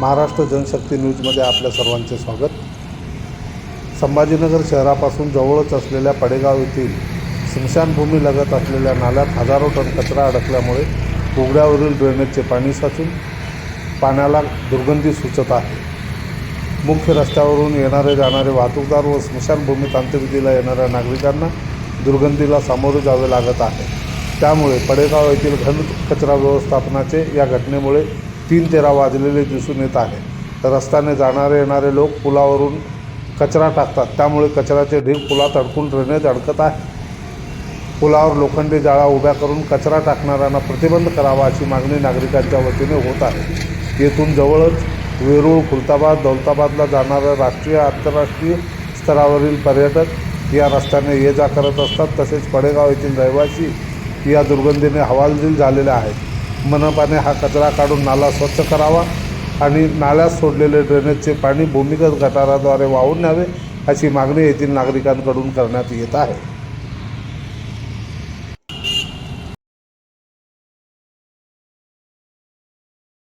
महाराष्ट्र जनशक्ती न्यूजमध्ये आपल्या सर्वांचे स्वागत. संभाजीनगर शहरापासून जवळच असलेल्या पडेगाव येथील स्मशानभूमी लगत असलेल्या नाल्यात हजारो टन कचरा अडकल्यामुळे उघड्यावरील ड्रेनेजचे पाणी साचून पाण्याला दुर्गंधी सुचत आहे. मुख्य रस्त्यावरून येणारे जाणारे वाहतूकदार व स्मशानभूमीत अंत्यविधीला येणाऱ्या नागरिकांना दुर्गंधीला सामोरे जावे लागत आहे. त्यामुळे पडेगाव येथील घन कचरा व्यवस्थापनाचे या घटनेमुळे तीन तेरा वाजलेले दिसून येत आहे. रस्त्याने जाणारे येणारे लोक पुलावरून कचरा टाकतात. त्यामुळे कचऱ्याचे ढीग पुलात अडकून ड्रेनेज अडकत आहे. पुलावर लोखंडी जाळा उभ्या करून कचरा टाकणाऱ्यांना प्रतिबंध करावा अशी मागणी नागरिकांच्या वतीने होत आहे. येथून जवळच वेरूळ खुलताबाद दौलताबादला जाणाऱ्या राष्ट्रीय आंतरराष्ट्रीय स्तरावरील पर्यटक या रस्त्याने ये जा करत असतात. तसेच पडेगाव येथील रहिवासी या दुर्गंधीने हवालदिल झालेल्या आहेत. मनपाने हा कचरा काढून नाला स्वच्छ करावा आणि नाल्यात सोडलेले ड्रेनेजचे पाणी भूमिगत गटाराद्वारे वाहून न्यावे अशी मागणी येथील नागरिकांकडून करण्यात येत आहे.